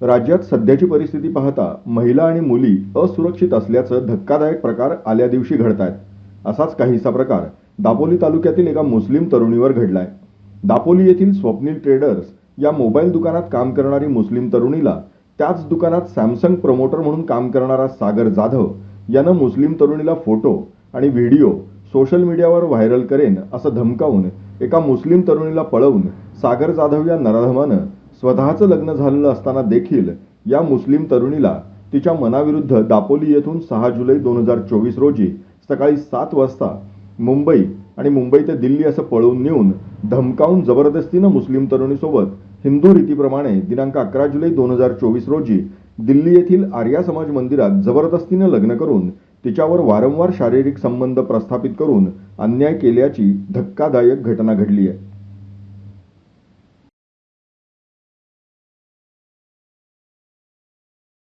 राज्यात सध्याची परिस्थिती पाहता महिला आणि मुली असुरक्षित असल्याचं धक्कादायक प्रकार आल्या दिवशी घडत आहेत असाच काहीसा प्रकार दापोली तालुक्यातील एका मुस्लिम तरुणीवर घडलाय. दापोली येथील स्वप्नील ट्रेडर्स या मोबाईल दुकानात काम करणारी मुस्लिम तरुणीला त्याच दुकानात सॅमसंग प्रमोटर म्हणून काम करणारा सागर जाधव यानं मुस्लिम तरुणीला फोटो आणि व्हिडिओ सोशल मीडियावर व्हायरल करेन असं धमकावून एका मुस्लिम तरुणीला पळवून सागर जाधव या नराधमानं स्वतःचं लग्न झालेलं असताना देखील या मुस्लिम तरुणीला तिच्या मनाविरुद्ध दापोली येथून सहा जुलै दोन हजार चोवीस रोजी सकाळी सात वाजता मुंबई आणि मुंबई ते दिल्ली असं पळवून नेऊन धमकावून जबरदस्तीनं मुस्लिम तरुणीसोबत हिंदू रीतीप्रमाणे दिनांक अकरा जुलै दोन हजार चोवीस रोजी दिल्ली येथील आर्या समाज मंदिरात जबरदस्तीनं लग्न करून तिच्यावर वारंवार शारीरिक संबंध प्रस्थापित करून अन्याय केल्याची धक्कादायक घटना घडली आहे.